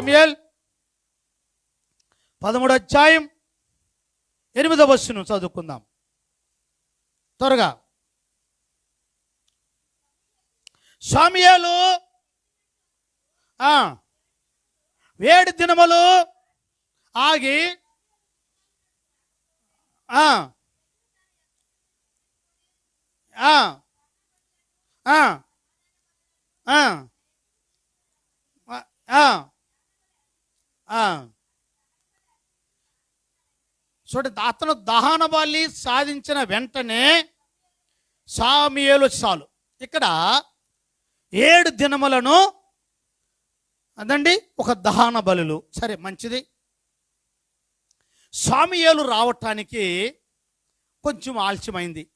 Samuel పదమూడు అధ్యాయం ఎనిమిదవ వస్తును చదువుకుందాం. త్వరగా. సామ్యాలు ఆ, వేడి దినములు ఆగి ఆ, ఆ, ఆ, ఆ. చూడండి అతను దహన బలి సాధించిన వెంటనే సామియేలు చాలు. ఇక్కడ ఏడు దినములను అదండి ఒక దహన బలులు. సరే మంచిది. సామియేలు రావటానికి కొంచెం ఆలస్యమైంది.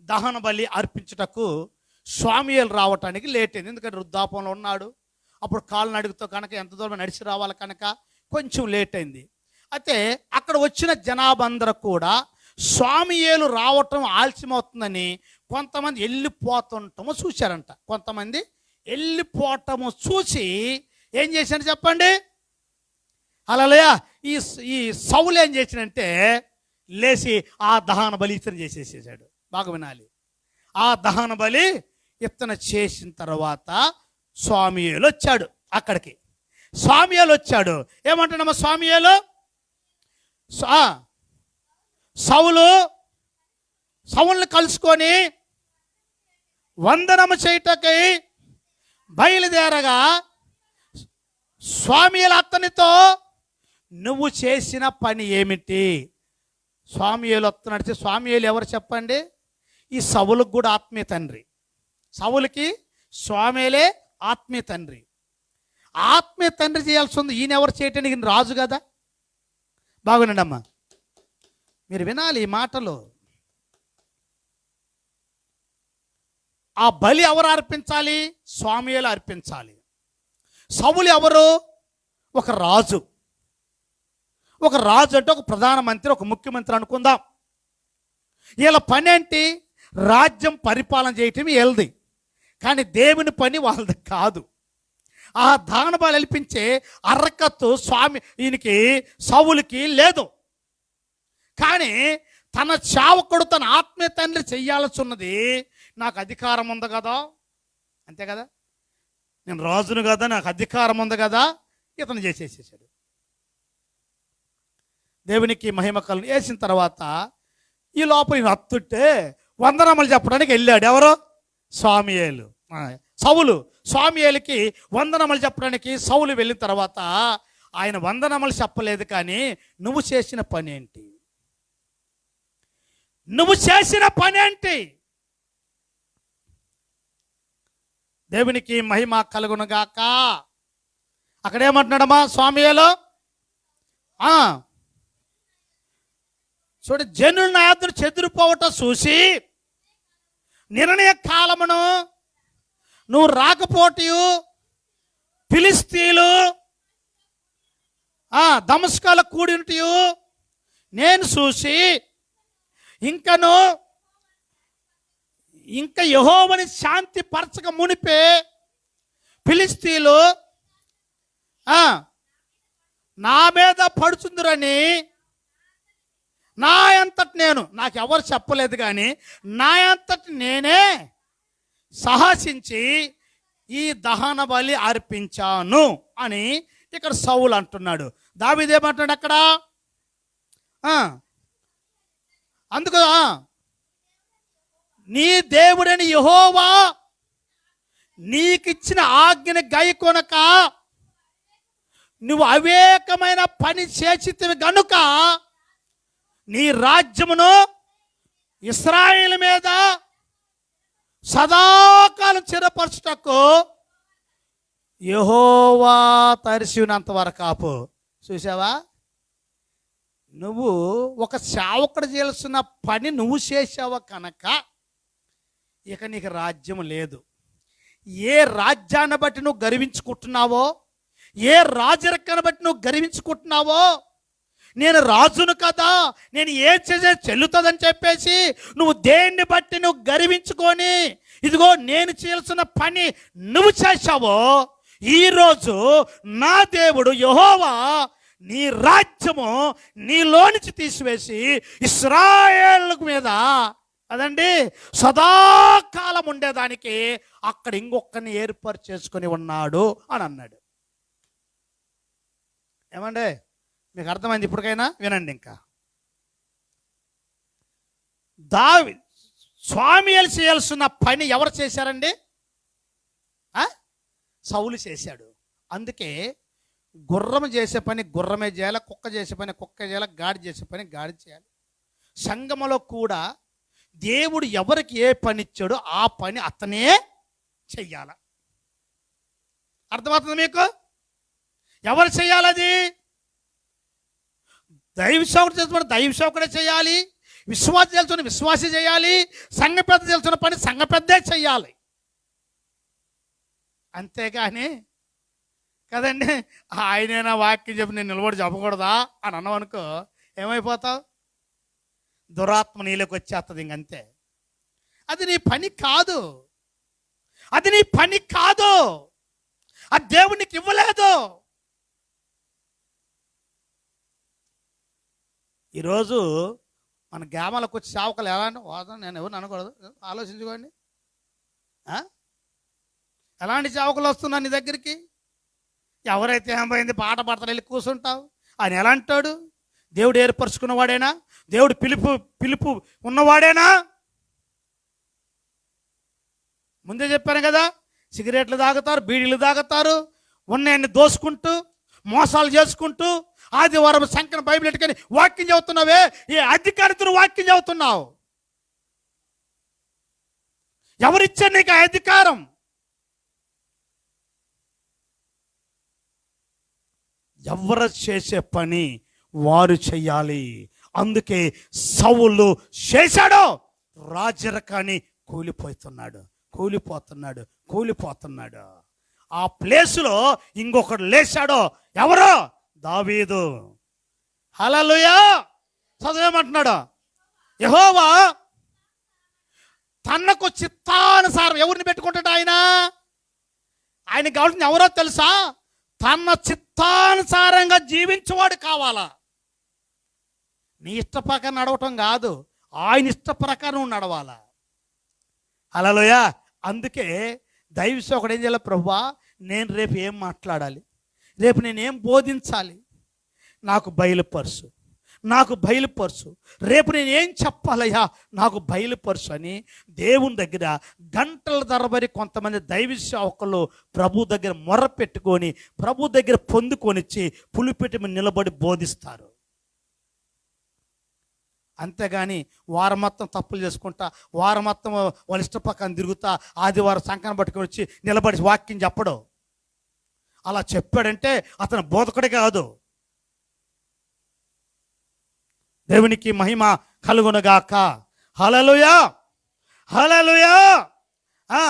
దహన బలి అర్పించుటకు స్వామియలు రావటానికి లేట్ అయింది. ఎందుకంటే వృద్ధాపంలో ఉన్నాడు. అప్పుడు కాళ్ళు నడుగుతో కనుక ఎంత దూరం నడిచి రావాలి కనుక కొంచెం లేట్ అయింది. అయితే అక్కడ వచ్చిన జనాభా కూడా స్వామియేలు రావటం ఆలస్యమవుతుందని కొంతమంది వెళ్ళిపోతుంటము చూశారంట. కొంతమంది వెళ్ళిపోవటము చూసి ఏం చేశారు చెప్పండి? అలలయ ఈ ఈ సౌలు ఏం చేసినంటే లేచి ఆ దహన బలి ఇతను చేసేసేసాడు బాగా వినాలి. ఆ దహన బలి ఇతను చేసిన తర్వాత స్వామియేలు వచ్చాడు అక్కడికి. స్వామియేలు వచ్చాడు. ఏమంటున్నామా స్వామియేలు? సౌలు సౌల్ని కలుసుకొని వందనము చేయుటకై బయలుదేరగా స్వామియుల అతనితో నువ్వు చేసిన పని ఏమిటి? స్వామియులు వస్తున్నట్టు స్వామియులు ఎవరు చెప్పండి? ఈ సవులకు కూడా ఆత్మీయ తండ్రి. సవులకి స్వామిలే ఆత్మీయ తండ్రి. ఆత్మీయ తండ్రి చేయాల్సి ఉంది. ఈయన ఎవరు చేయటానికి రాజు కదా. బాగునండి అమ్మా మీరు వినాలి ఈ మాటలు. ఆ బలి ఎవరు అర్పించాలి? స్వామియలు అర్పించాలి. సవులు ఎవరు? ఒక రాజు. ఒక రాజు అంటే ఒక ప్రధానమంత్రి ఒక ముఖ్యమంత్రి అనుకుందాం. వీళ్ళ పని ఏంటి రాజ్యం పరిపాలన చేయటం వీళ్ళది. కానీ దేవుని పని వాళ్ళది కాదు. ఆ దానబాలు అల్పించే అర్హత స్వామి ఈయనకి సవులకి లేదు. కానీ తన చావకుడు తన ఆత్మీయ తండ్రి చెయ్యాల్సి ఉన్నది నాకు అధికారం ఉంది కదా. అంతే కదా? నేను రాజును కదా నాకు అధికారం ఉంది కదా. ఇతను చేసేసేసాడు. దేవునికి మహిమ కలు వేసిన తర్వాత ఈ లోపల నేను అత్తుంటే వందనములు చెప్పడానికి వెళ్ళాడు. ఎవరు? స్వామియేలు. ఆ, సౌలు స్వామియేలుకి వందనములు చెప్పడానికి సౌలు వెళ్ళిన తర్వాత ఆయన వందనములు చెప్పలేదు కానీ నువ్వు చేసిన పని ఏంటి? నువ్వు చేసిన పని ఏంటి? దేవునికి మహిమ కలుగునుగాక అక్కడేమంటున్నాడమ్మా ఏమంటున్నాడమ్మా చూడు జనులు నా చెదిరిపోవటం చూసి నిర్ణయ కాలమును నువ్వు రాకపోటియు ఫిలిస్తీలు ఆ దమస్కాల కూడినటియు నేను చూసి ఇంకను ఇంకా యహోవని శాంతి పరచక మునిపే ఫిలిస్తీలు నా మీద పడుచుందిరని నా అంతటి నేను నాకు ఎవరు చెప్పలేదు కానీ నా అంతటి నేనే సాహసించి ఈ దహన బలి అర్పించాను అని ఇక్కడ సౌలు అంటున్నాడు. దావిదేమంటున్నాడు అక్కడ? అందుకు నీ దేవుడని యహోవా నీకిచ్చిన ఆజ్ఞని గై కొనక నువ్వు అవేకమైన పని చేసితివి గనుక నీ రాజ్యమును ఇస్రాయిల్ మీద సదాకాలం చిరపరచుటకు యహోవా తరిసినంత వరకు ఆపు. చూసావా నువ్వు ఒక సేవకుడు చేయాల్సిన పని నువ్వు చేసావు కనుక ఇక నీకు రాజ్యం లేదు. ఏ రాజ్యాన్ని బట్టి నువ్వు గర్వించుకుంటున్నావో ఏ రాజరికాన్ని బట్టి నువ్వు గర్వించుకుంటున్నావో నేను రాజును కదా నేను ఏ చేసే చెల్లుతుందని చెప్పేసి నువ్వు దేన్ని బట్టి నువ్వు గర్వించుకొని ఇదిగో నేను చేయాల్సిన పని నువ్వు చేశావో ఈరోజు నా దేవుడు యహోవా నీ రాజ్యము నీలోనికి తీసివేసి ఇస్రాయేల్ మీద అదండి సదాకాలం ఉండేదానికి అక్కడ ఇంకొకరిని ఏర్పాటు చేసుకొని ఉన్నాడు అని అన్నాడు. ఏమండి మీకు అర్థమైంది ఇప్పటికైనా? వినండి ఇంకా. దావి స్వామియలు చేయాల్సిన పని ఎవరు చేశారండి? సౌలు చేశాడు. అందుకే గుర్రం చేసే పని గుర్రమే చేయాలి కుక్క చేసే పని కుక్క చేయాలి గాడి చేసే పని గాడి చేయాలి. సంగమలో కూడా దేవుడు ఎవరికి ఏ పని ఇచ్చాడో ఆ పని అతనే చెయ్యాల. అర్థమవుతుంది మీకు? ఎవరు చేయాలది దైవ సేవకుడు చేస్తున్న దైవ సేవకుడే చేయాలి విశ్వాసం చేస్తున్న విశ్వాసి చేయాలి సంఘ పెద్ద చేస్తున్న పని సంఘ పెద్దే చెయ్యాలి. అంతేగాని కదండి ఆయనైనా వాక్యం చెప్పి నేను నిలబడి చెప్పకూడదా అని అన్నావు అనుకో ఏమైపోతావు? దురాత్మ నీలోకి వచ్చేస్తుంది ఇంకంతే అది నీ పని కాదు. అది నీ పని కాదు. ఆ దేవునికి ఇవ్వలేదు. ఈరోజు మన గ్రామాలకు వచ్చి సేవకులు ఎలా అంటే వాదన? నేను ఎవరిని అనకూడదు. ఆలోచించుకోండి. ఎలాంటి సేవకులు వస్తున్నారు నీ దగ్గరికి? ఎవరైతే ఏమైంది? పాట పాడతారు వెళ్ళి కూర్చుంటావు. ఆయన ఎలా అంటాడు దేవుడు ఏర్పరచుకున్నవాడేనా? దేవుడు పిలుపు పిలుపు ఉన్నవాడేనా? ముందే చెప్పాను కదా సిగరెట్లు తాగుతారు బీడీలు తాగుతారు ఉన్నాయన్ని దోసుకుంటూ మోసాలు చేసుకుంటూ ఆదివారం సంఖ్యను బైబిల్ ఎట్టుకొని వాక్యం చదువుతున్నావే? ఏ అధికారితో వాక్యం చదువుతున్నావు. ఎవరిచ్చారు నీకు ఆ అధికారం? ఎవరు చేసే పని వారు చెయ్యాలి అందుకే సవులు చేశాడో. రాజరకాని కూలిపోతున్నాడు. కూలిపోతున్నాడు. కూలిపోతున్నాడు. ఆ ప్లేసులో ఇంకొకడు లేచాడో ఎవరో? దావీదు. హలలుయా చదివేమంటున్నాడు? యహోవా తనకు చిత్తానుసారం ఎవరిని పెట్టుకుంటాడు ఆయన? ఆయన కావాల్సింది ఎవరో తెలుసా? తన చిత్తానుసారంగా జీవించేవాడు కావాలా? నీ ఇష్ట ప్రకారం నడవటం కాదు ఆయన ఇష్ట ప్రకారం నడవాలా? హలోయ అందుకే దైవసం ఏం చేయాలి ప్రభా నేను రేపు ఏం మాట్లాడాలి? రేపు నేనేం బోధించాలి? నాకు బయలుపరుసు. నాకు బయలుపరుసు. రేపు నేను ఏం చెప్పాలయ్యా? నాకు బయలుపరుసు అని దేవుని దగ్గర గంటల తరబడి కొంతమంది దైవ సేవకులు ప్రభు దగ్గర మొర పెట్టుకొని ప్రభు దగ్గర పొందుకొనిచ్చి పులిపెట్టి నిలబడి బోధిస్తారు. అంతేగాని వారం మొత్తం తప్పులు చేసుకుంటా వారం మొత్తం వాళ్ళ ఇష్టపక్కన తిరుగుతా ఆదివారం సంకన పట్టుకొని వచ్చి నిలబడి వాక్యం చెప్పడం. అలా చెప్పాడంటే అతను బోధకుడే కాదు. దేవునికి మహిమ కలుగునుగాక. హలలుయా హలలుయా ఆ,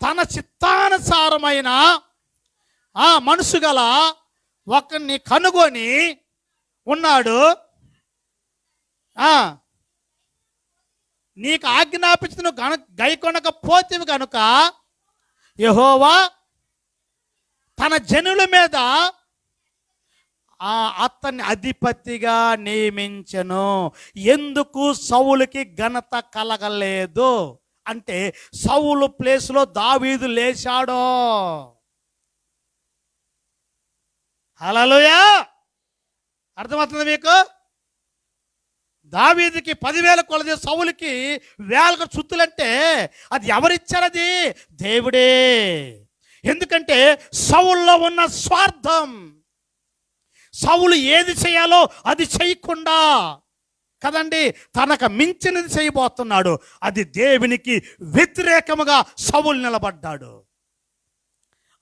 తన చిత్తానుసారమైన ఆ మనసు గల ఒకరిని కనుగొని ఉన్నాడు. ఆ! నీకు ఆజ్ఞాపించిన నువ్వు గైకొనక గైకొనకపోతేవి కనుక యహోవా తన జనుల మీద ఆ అతన్ని అధిపతిగా నియమించను. ఎందుకు సౌలుకి ఘనత కలగలేదు? అంటే సౌలు ప్లేస్లో దావీదు లేచాడో. హలోయా అర్థమవుతుంది మీకు? దావీదికి పదివేల కొలది సౌలుకి వేలకు చుత్తులంటే అది ఎవరిచ్చారది? దేవుడే. ఎందుకంటే సౌల్లో ఉన్న స్వార్థం. సౌలు ఏది చేయాలో అది చేయకుండా. కదండి? తనకు మించినది చేయబోతున్నాడు. అది దేవునికి వ్యతిరేకముగా సౌలు నిలబడ్డాడు.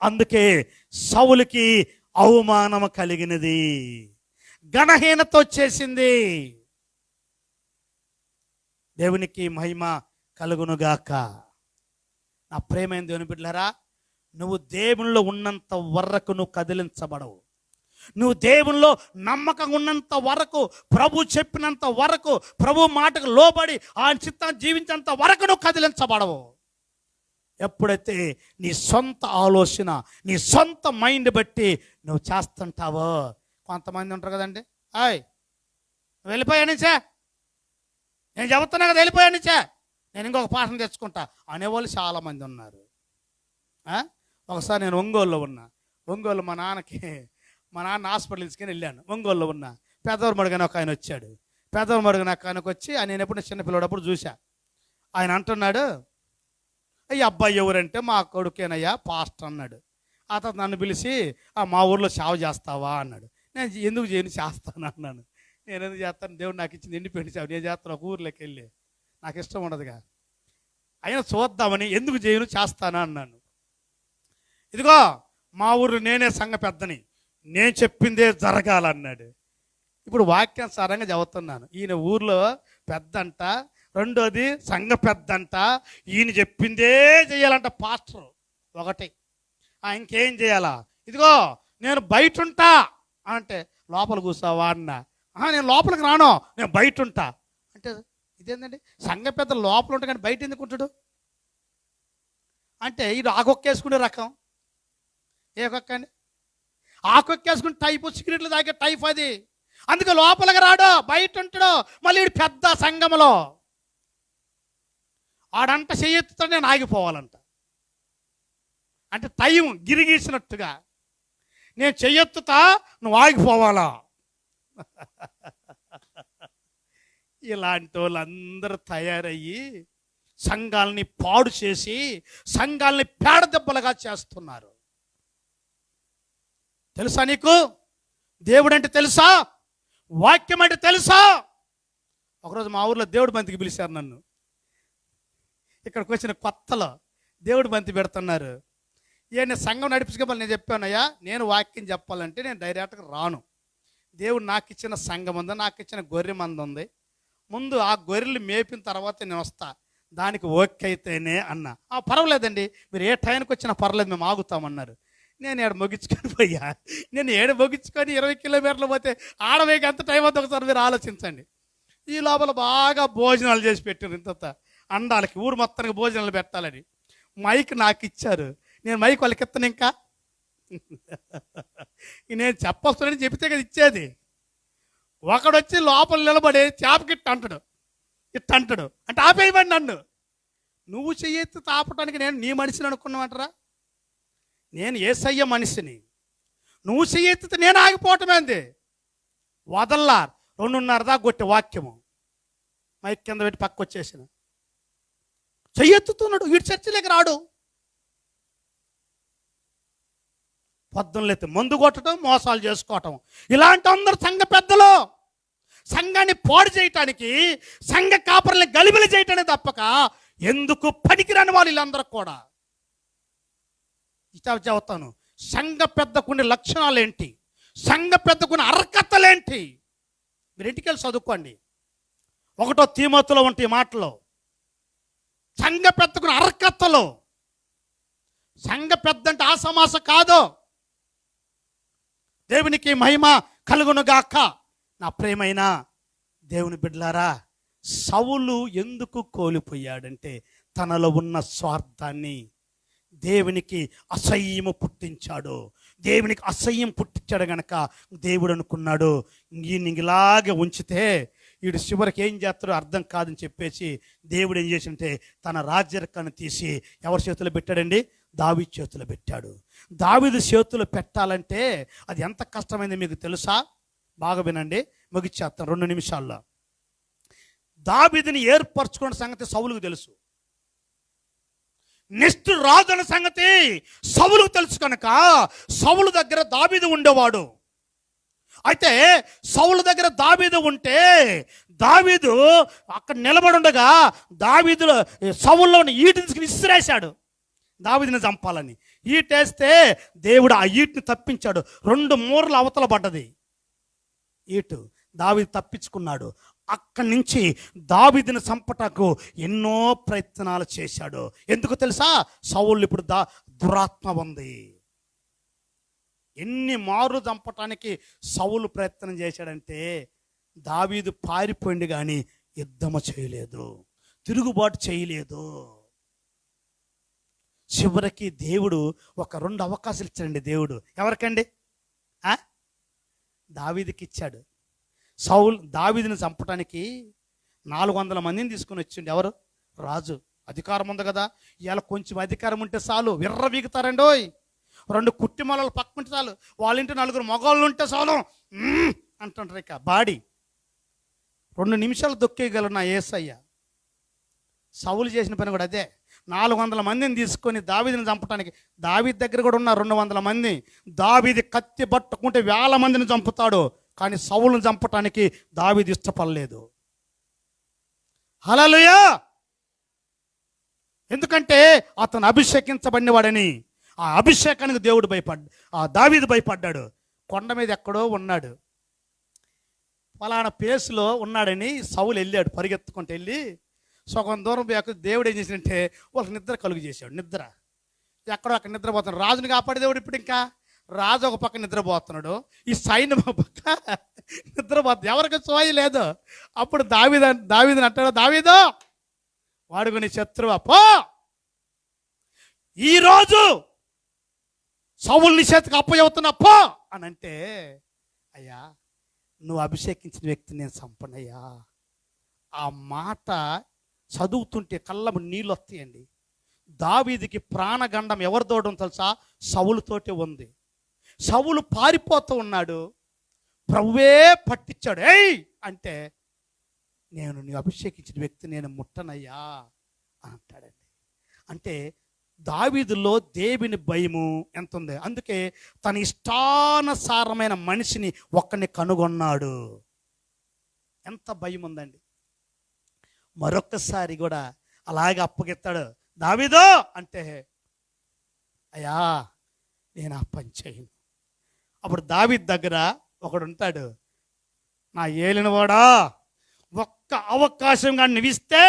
అందుకే సౌలుకి అవమానము కలిగినది. గణహీనత వచ్చేసింది. దేవునికి మహిమ కలుగునుగాక. నా ప్రేమైన దేవుని బిడ్డలారా నువ్వు దేవునిలో ఉన్నంత వరకు నువ్వు కదిలించబడవు. నువ్వు దేవునిలో నమ్మకం ఉన్నంత వరకు ప్రభు చెప్పినంత వరకు ప్రభు మాటకు లోబడి ఆ చిత్తాన్ని జీవించేంత వరకు నువ్వు కదిలించబడవు. ఎప్పుడైతే నీ సొంత ఆలోచన నీ సొంత మైండ్ బట్టి నువ్వు చేస్తుంటావో కొంతమంది ఉంటారు కదండి ఆయ్ నువ్వు వెళ్ళిపోయా నేను చెబుతున్నా కదా వెళ్ళిపోయాను చే. నేను ఇంకొక పాఠం తెచ్చుకుంటా. అనేవాళ్ళు చాలామంది ఉన్నారు. ఒకసారి నేను ఒంగోలులో ఉన్నా. ఒంగోలు మా నాన్నకి మా నాన్న హాస్పిటల్ తీసుకుని వెళ్ళాను. ఒంగోలులో ఉన్నా. పెద్దవారు మడుగని ఒక ఆయన వచ్చాడు. పెద్దవారు మడుగని ఒక ఆయనకు వచ్చి నేను ఎప్పుడు చిన్నపిల్లడప్పుడు చూశా. ఆయన అంటున్నాడు అయ్యి అబ్బాయి ఎవరంటే మా కొడుకేనయ్యా పాస్టర్ అన్నాడు. ఆ తర్వాత నన్ను పిలిచి "ఆ, మా ఊర్లో సేవ చేస్తావా అన్నాడు. నేను ఎందుకు చేయను చేస్తాను అన్నాను. నేను ఎందుకు చేస్తాను? దేవుడు నాకు ఇచ్చింది ఎండిపోయింది సేవ నేను చేస్తాను ఒక ఊర్లోకి వెళ్ళి. నాకు ఇష్టం ఉండదుగా. అయినా చూద్దామని ఎందుకు చేయను? చేస్తాను అన్నాను. ఇదిగో మా ఊరు నేనే సంఘ పెద్దని. నేను చెప్పిందే జరగాలన్నాడు. ఇప్పుడు వాక్యానుసారంగా చదువుతున్నాను. ఈయన ఊర్లో పెద్దంట రెండోది సంఘ పెద్దంట ఈయన చెప్పిందే చేయాలంట పాస్టర్ ఒకటి. ఆ, ఇంకేం చేయాలా? ఇదిగో నేను బయట ఉంటా. అంటే లోపల కూర్చోవా అన్నా. నేను లోపలికి రాను. నేను బయట ఉంటా అంటే ఇదేంటండి సంఘ పెద్ద లోపల ఉంటా కానీ బయట ఎందుకు ఉంటాడు? అంటే ఇది ఆకొక్కేసుకునే రకం. ఏ కుక్క అండి ఆకొక్కేసుకుని టైపు సిగరెట్లు తాగే టైప్ అది. అందుకే లోపలికి రాడు బయట ఉంటాడు. మళ్ళీ వీడు పెద్ద సంఘములో. ఆడంట చెయ్యెత్తుతో నేను ఆగిపోవాలంట. అంటే టైం గిరిగీసినట్టుగా. నేను చెయ్యెత్తుతా నువ్వు ఆగిపోవాలా? ఇలాంటి వాళ్ళందరూ తయారయ్యి సంఘాలని పాడు చేసి సంఘాలని పేడ దెబ్బలుగా చేస్తున్నారు. తెలుసా నీకు? దేవుడు అంటే తెలుసా? వాక్యం అంటే తెలుసా? ఒకరోజు మా ఊర్లో దేవుడు బంతికి పిలిచారు నన్ను. ఇక్కడికి వచ్చిన కొత్తలో దేవుడు బంతి పెడుతున్నారు. ఏ నేను సంఘం నడిపించుకోవాలి నేను చెప్పానయ్యా నేను వాక్యం చెప్పాలంటే నేను డైరెక్ట్గా రాను. దేవుడు నాకు ఇచ్చిన సంఘం ఉంది నాకు ఇచ్చిన గొర్రె మంద ఉంది ముందు ఆ గొర్రెలు మేపిన తర్వాత నేను వస్తా దానికి ఓకే అయితేనే అన్న. ఆ పర్వాలేదండి. మీరు ఏ టైంకి వచ్చినా పర్లేదు మేము ఆగుతామన్నారు. నేను ఏడు మొగించుకొని పోయా? నేను ఏడు ముగించుకొని ఇరవై కిలోమీటర్లు పోతే ఆడవేకి ఎంత టైం అవుతుంది ఒకసారి మీరు ఆలోచించండి. ఈ లోపల బాగా భోజనాలు చేసి పెట్టారు ఇంత అండాలకి ఊరు మొత్తానికి భోజనాలు పెట్టాలని. మైక్ నాకు ఇచ్చారు నేను మైక్ వాళ్ళకి ఇస్తాను ఇంకా నేను చెప్పొస్తానని చెప్తే కదా ఇచ్చేది. ఒకడొచ్చి లోపల నిలబడి చేపకి ఇట్ట అంటాడు. ఇట్ట అంటాడు. అంటే ఆపేయమని నన్ను. నువ్వు చెయ్యెత్తి తాపటానికి నేను నీ మనిషిని అనుకున్నామంటరా నేను ఏసయ్య మనిషిని. నువ్వు చెయ్యెత్తితే నేను ఆగిపోవటమేంది వదల్లా. రెండున్నర దాకా కొట్టి వాక్యము. మైక్ కింద పెట్టి పక్క వచ్చేసిన చెయ్యెత్తుతున్నాడు వీడు చర్చలోకి రాడు. పొద్దున్నలైతే మందు కొట్టడం మోసాలు చేసుకోవటం. ఇలాంటి అందరు సంఘ పెద్దలు. సంఘాన్ని పాడు చేయటానికి సంఘ కాపర్లని గలిబిలి చేయటానికి తప్పక. ఎందుకు పనికిరాని వాళ్ళు వీళ్ళందరూ కూడా? ఇట్లా చెబుతాను. సంఘ పెద్దకునే లక్షణాలు ఏంటి? సంఘ పెద్దకునే అర్హతలేంటి మీరు ఇంటికి వెళ్ళి చదువుకోండి. ఒకటో తీమతులో ఉంటే మాటలు మాటలో. సంఘ పెద్దకునే అర్హతలు. సంఘ పెద్ద అంటే ఆసమాస కాదు. దేవునికి మహిమ కలుగునుగాక. నా ప్రేమైన దేవుని బిడ్డలారా సౌలు ఎందుకు కోల్పోయాడంటే తనలో ఉన్న స్వార్థాన్ని. దేవునికి అసహ్యము పుట్టించాడు. దేవునికి అసహ్యం పుట్టించాడు గనక దేవుడు అనుకున్నాడు ఈయన ఇలాగే ఉంచితే వీడు చివరికి ఏం చేస్తాడో అర్థం కాదని చెప్పేసి దేవుడు ఏం చేసింటే తన రాజ్యరకాన్ని తీసి ఎవరి చేతిలో పెట్టాడండి? దావి చేతిలో పెట్టాడు. దావిది చేతులు పెట్టాలంటే అది ఎంత కష్టమైంది మీకు తెలుసా? బాగా వినండి ముగిచ్చేస్తాను రెండు నిమిషాల్లో. దావిదిని ఏర్పరచుకున్న సంగతి సౌలుకు తెలుసు. నెక్స్ట్ రాజు సంగతి సవులు తెలుసు కనుక సవులు దగ్గర దాబీదు ఉండేవాడు. అయితే సౌలు దగ్గర దాబీదు ఉంటే దావీదు అక్కడ నిలబడి ఉండగా దావీదులో సవుల్లోని ఈటి తీసుకుని ఇసిరేశాడు. దావిదిని చంపాలని. ఈటేస్తే దేవుడు ఆ ఈటిని తప్పించాడు. రెండు మూరలు అవతల పడ్డది. ఈటు దావిది తప్పించుకున్నాడు. అక్కడి నుంచి దావిదిని చంపటకు ఎన్నో ప్రయత్నాలు చేశాడు. ఎందుకు తెలుసా? సౌళ్ళు ఇప్పుడు దా దురాత్మ ఉంది. ఎన్ని మారు చంపటానికి సౌలు ప్రయత్నం చేశాడంటే దావీదు పారిపోయింది కానీ యుద్ధము చేయలేదు. తిరుగుబాటు చేయలేదు. చివరికి దేవుడు ఒక రెండు అవకాశాలు ఇచ్చాడండి దేవుడు. ఎవరికండి? దావీదికి ఇచ్చాడు. సౌల్ దావీదిని చంపటానికి నాలుగు వందల మందిని తీసుకుని వచ్చిండు. ఎవరు? రాజు. అధికారం ఉంది కదా. ఇలా కొంచెం అధికారం ఉంటే చాలు. విర్ర వీగుతారండి ఓయ్. రెండు కుట్టి మొలలు పక్కుంటే చాలు. వాళ్ళ ఇంటి నలుగురు మగవాళ్ళు ఉంటే చాలు. అంటుంటారు ఇక. బాడీ. రెండు నిమిషాలు దొక్కేయగలరు నా ఏసయ్య. సవులు చేసిన పని కూడా అదే. నాలుగు వందల మందిని తీసుకొని దావీదిని చంపడానికి దావీద్ దగ్గర కూడా ఉన్న రెండు వందల మంది దావీది కత్తి పట్టుకుంటే వేల మందిని చంపుతాడు కానీ సవులను చంపటానికి దావీది ఇష్టపడలేదు. హలలుయా ఎందుకంటే అతను అభిషేకించబడినవాడని ఆ అభిషేకానికి దేవుడు భయపడ్డా ఆ దావీది భయపడ్డాడు. కొండ మీద ఎక్కడో ఉన్నాడు. ఫలానా ప్లేస్లో ఉన్నాడని సౌలు వెళ్ళాడు పరిగెత్తుకుంటూ వెళ్ళి సగం దూరం పోయాక దేవుడు ఏం చేసినట్టే వాళ్ళకి నిద్ర కలుగు చేశాడు. నిద్ర. ఎక్కడో అక్కడ నిద్రపోతున్నాడు. రాజుని కాపాడే దేవుడు ఇప్పుడు ఇంకా? రాజు ఒక పక్క నిద్రపోతున్నాడు. ఈ సైన్యం ఒక పక్క నిద్రపోతుంది ఎవరికి సోయి లేదు. అప్పుడు దావిద దావిదని అంటాడు దావిదో వాడుకుని శత్రువా పో. ఈరోజు సవుల్ని చేతికి అప్పచెబుతున్నా పో. అని అంటే అయ్యా నువ్వు అభిషేకించిన వ్యక్తి నేను సంపన్నయ్యా ఆ మాట చదువుతుంటే కళ్ళము నీళ్ళు వస్తాయండి దావీదికి ప్రాణగండం ఎవరు తోడడం తెలుసా? సవులుతోటే ఉంది. సవులు పారిపోతూ ఉన్నాడు. ప్రభువే పట్టించాడు. ఏయ్! అంటే నేను నీ అభిషేకించిన వ్యక్తి నేను ముట్టనయ్యా అంటాడండి. అంటే దావీదులో దేవుని భయము ఎంత ఉంది అందుకే తన ఇష్టానుసారమైన మనిషిని ఒక్కని కనుగొన్నాడు. ఎంత భయం ఉందండి మరొక్కసారి కూడా అలాగే అప్పగిస్తాడు దావిదో! అంటే అయ్యా నేను ఆ పని చేయను. అప్పుడు దావీద్ దగ్గర ఒకడు ఉంటాడు నా ఏలినవాడా ఒక్క అవకాశం కానీ నువ్విస్తే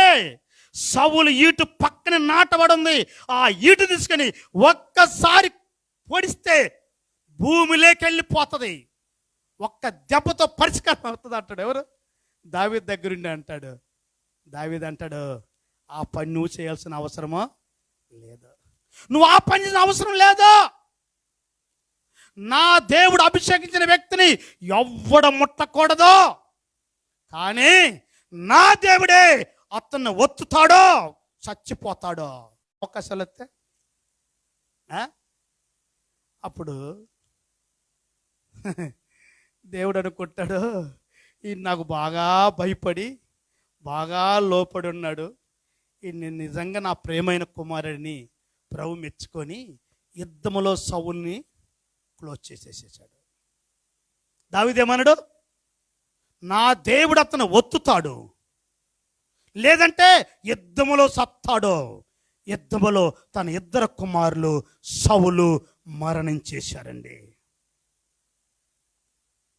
సవులు ఈటు పక్కన నాటబడి ఉంది ఆ ఈటు తీసుకొని ఒక్కసారి పొడిస్తే భూమిలోకి వెళ్ళిపోతుంది ఒక్క దెబ్బతో పరిష్కారం అవుతుంది అంటాడు ఎవరు? దావి దగ్గరుండి అంటాడు దావిదంటాడు అంటాడు ఆ పని నువ్వు చేయాల్సిన అవసరమో? లేదు. నువ్వు ఆ పని చేసిన అవసరం లేదు? నా దేవుడు అభిషేకించిన వ్యక్తిని ఎవ్వడ ముట్టకూడదు. కానీ నా దేవుడే అతన్ని ఒత్తుతాడో చచ్చిపోతాడో. అవకాశాలు వస్తే అప్పుడు దేవుడు అనుకుంటాడు ఈ నాకు బాగా భయపడి బాగా లోపడి ఉన్నాడు. నిజంగా నా ప్రేమైన కుమారుడిని ప్రభు మెచ్చుకొని యుద్ధములో సౌల్ని క్లోజ్ చేసేసేసాడు దావిదేమన్నాడు నా దేవుడు అతను ఒత్తుతాడు. లేదంటే యుద్ధములో సత్తాడు. యుద్ధములో తన ఇద్దరు కుమారులు సవులు మరణించేశారండి.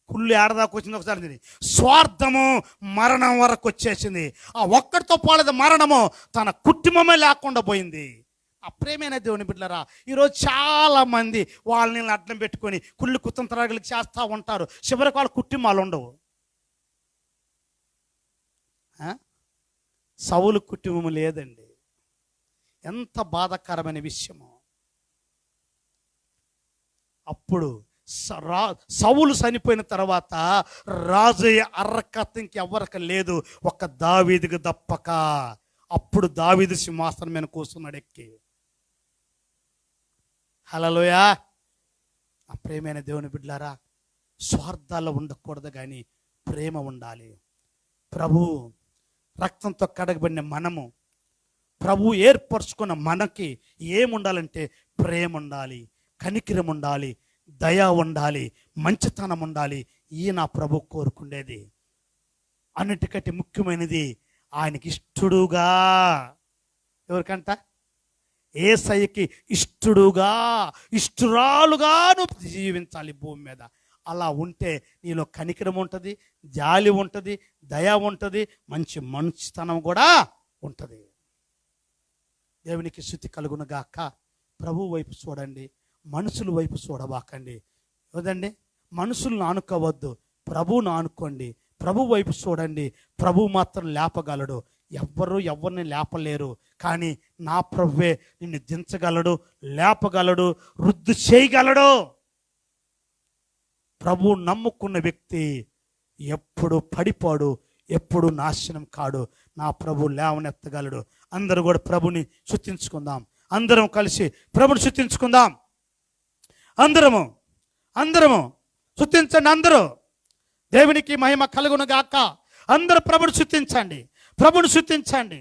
కుళ్ళు ఏడదాకా వచ్చింది ఒకసారి స్వార్థము మరణం వరకు వచ్చేసింది. ఆ ఒక్కడితో పోలేదు మరణము తన కుటుంబమే లేకుండా పోయింది. ఆ ప్రేమైన దేవుని బిడ్డలరా ఈరోజు చాలా మంది వాళ్ళని అడ్డం పెట్టుకొని కుళ్ళు కుతంత్రాలు చేస్తూ ఉంటారు. చివరికి వాళ్ళ కుటుంబాలు ఉండవు. సవులు కుటుంబం లేదండి. ఎంత బాధాకరమైన విషయము. అప్పుడు రా సవులు చనిపోయిన తర్వాత రాజయ్య అర్హత ఇంకెవ్వరికి లేదు. ఒక్క దావీదికి దప్పక. అప్పుడు దావీదు సింహాసనం మీద కూర్చున్నాడు ఎక్కి. హలలోయా ఆ ప్రేమైన దేవుని బిడ్లారా స్వార్థాల్లో ఉండకూడదు కానీ ప్రేమ ఉండాలి. ప్రభు రక్తంతో కడగబడిన మనము ప్రభు ఏర్పరచుకున్న మనకి ఏముండాలంటే ప్రేమ ఉండాలి కనికిరం ఉండాలి దయ ఉండాలి మంచితనం ఉండాలి ఈ నా ప్రభు కోరుకుండేది. అన్నిటికంటే ముఖ్యమైనది ఆయనకి ఇష్టడుగా ఎవరికంట? ఏసయ్యకి ఇష్టడుగా ఇష్టరాలుగా నువ్వు జీవించాలి భూమి మీద. అలా ఉంటే నీలో కనికరం ఉంటుంది జాలి ఉంటుంది దయ ఉంటుంది మంచి మంచితనం కూడా ఉంటుంది. దేవునికి శుతి కలుగును గాక ప్రభు వైపు చూడండి. మనుషుల వైపు చూడబాకండి. కదండి మనుషులను ఆనుకోవద్దు. ప్రభువును ఆనుకోండి. ప్రభు వైపు చూడండి. ప్రభు మాత్రం లేపగలడు. ఎవ్వరు ఎవరిని లేపలేరు. కానీ నా ప్రభువే నిన్ను దించగలడు లేపగలడు రుద్దు చేయగలడు. ప్రభు నమ్ముకున్న వ్యక్తి ఎప్పుడు పడిపోడు ఎప్పుడు నాశనం కాడు. నా ప్రభు లేవనెత్తగలడు. అందరూ కూడా ప్రభుని శుద్ధించుకుందాం అందరం కలిసి ప్రభుని శుద్ధించుకుందాం అందరము అందరము శుద్ధించండి అందరూ. దేవునికి మహిమ కలుగును గాక అందరూ ప్రభుని శుద్ధించండి ప్రభుని శుద్ధించండి